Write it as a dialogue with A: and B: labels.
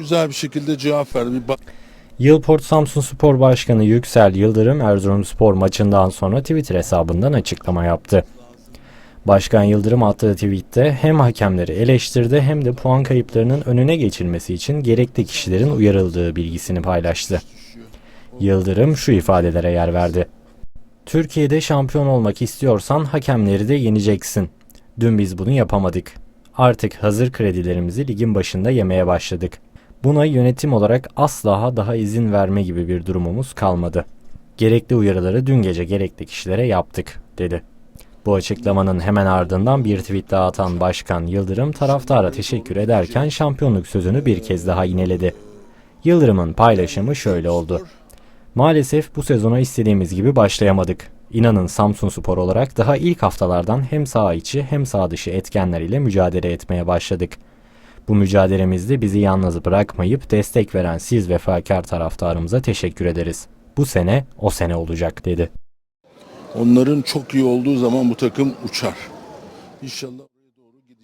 A: güzel bir şekilde cevap verdi. Bir
B: Yılport Samsun Spor Başkanı Yüksel Yıldırım Erzurumspor maçından sonra Twitter hesabından açıklama yaptı. Başkan Yıldırım attığı tweette hem hakemleri eleştirdi hem de puan kayıplarının önüne geçilmesi için gerekli kişilerin uyarıldığı bilgisini paylaştı. Yıldırım şu ifadelere yer verdi. Türkiye'de şampiyon olmak istiyorsan hakemleri de yeneceksin. Dün biz bunu yapamadık. Artık hazır kredilerimizi ligin başında yemeye başladık. Buna yönetim olarak asla daha izin verme gibi bir durumumuz kalmadı. Gerekli uyarıları dün gece gerekli kişilere yaptık, dedi. Bu açıklamanın hemen ardından bir tweet daha atan Başkan Yıldırım taraftara teşekkür ederken şampiyonluk sözünü bir kez daha yineledi. Yıldırım'ın paylaşımı şöyle oldu. Maalesef bu sezona istediğimiz gibi başlayamadık. İnanın Samsun Spor olarak daha ilk haftalardan hem saha içi hem saha dışı etkenler ile mücadele etmeye başladık. Bu mücadelemizde bizi yalnız bırakmayıp destek veren siz vefakar taraftarımıza teşekkür ederiz. Bu sene o sene olacak dedi.
A: Onların çok iyi olduğu zaman bu takım uçar. İnşallah.